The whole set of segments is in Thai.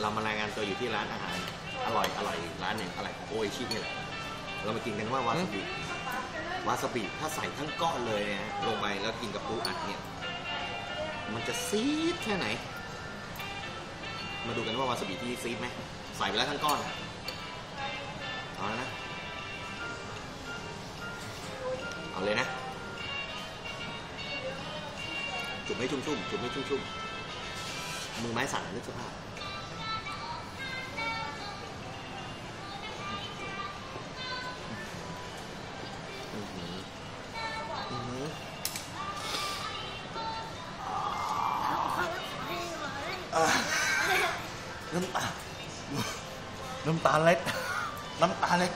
เรามารายงานตัวอยู่ที่ร้านอาหารอร่อยอร่อยร้านหนึ่งอะไรของโออิชินี่แหละเรามากินกันว่าวาซาบิวาซาบิถ้าใส่ทั้งก้อนเลยเนี่ยฮะลงไปแล้วกินกับปูอัดเนี่ย มันจะซีดแค่ไหน มาดูกันว่าวาซาบิที่ซีดไหมใส่ไปแล้วทั้งก้อนเอาแล้วนะเอาเลยนะ จุ่มให้ชุ่มๆจุ่มให้ชุ่มๆมือไม้สั่นนึกสภาพ น้ำตา น้ำตาเล็กน้ำตาเล็ก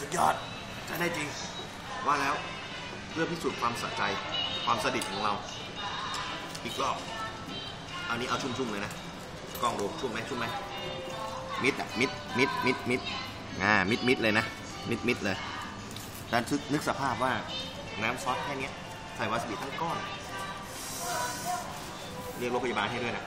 สุดยอดใช้ได้จริง ว่าแล้วเพื่อพิสูจน์ความสะใจ ความสดิตของเรา อีกรอบเอานี้เอาชุ่มๆเลยนะ กล้องดูชุ่มไหมชุ่มไหม มิดอะมิด มิด มิด มิด อ่า มิด มิดเลยนะ มิด มิดเลยดันทึกนึกสภาพว่าน้ำซอสแค่นี้ใส่วาซาบิทั้งก้อน เรียกรถพยาบาลให้ด้วยนะ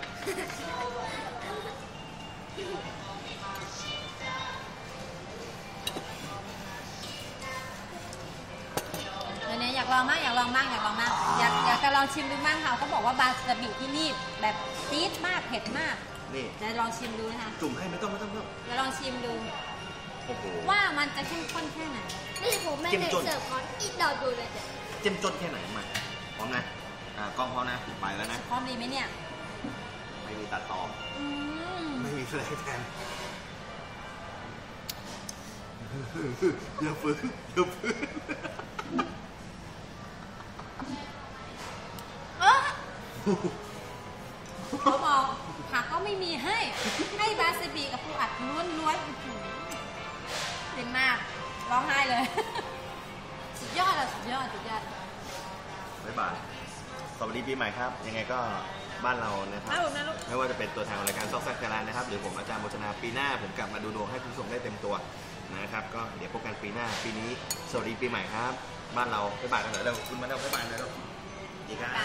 เดี๋ยวนี้อยากลองมากอยากลองมากอยากลองมากอยากอยากจะลองชิมดูบ้างค่ะเขาบอกว่าบาสบิที่นี่แบบจี๊ดมากเผ็ดมากนี่จะลองชิมดูนะคะจุ่มให้ไม่ต้องไม่ต้องไม่ต้องจะลองชิมดู โอ้โห ว่ามันจะเข้มข้นแค่ไหนนี่ผมไม่จิ้มได้จุ่มเสิร์ฟก่อนอีกดอกดูเลยจ้ะเจ้มจนแค่ไหนมาพร้อมนะ อ่ากล้องพร้อมนะไปแล้วนะ พร้อมดีไหมเนี่ย ไม่มีตัดต่อ อืมไม่มีอะไรแทนอย่าฟื้นอย่าฟื้นเออเขาบอกผักก็ไม่มีให้ ให้บาสบิกับปูอัดล้วนๆอื้อหือเป็นมาก ร้องไห้เลย สุดยอดอะสุดยอด สุดยอด บ๊ายบาย สวัสดีปีใหม่ครับ ยังไงก็บ้านเรานะครับ ครับผมนะลูก ไม่ว่าจะเป็นตัวแทนของรายการซอกแซกแคลนนะครับ หรือผมอาจารย์โมชนาปีหน้า ผมกลับมาดูดวงให้คุณผู้ชมได้เต็มตัวนะครับ ก็เดี๋ยวพบกันปีหน้า ปีนี้ สวัสดีปีใหม่ครับ บ้านเราบ๊ายบายกันหน่อยเร็วคุณมาเร็วบ๊ายบายหน่อยเร็วสวัสดีครับบายสวัสดีปีใหม่สวัสดีครับสวัสดีปีใหม่ครับ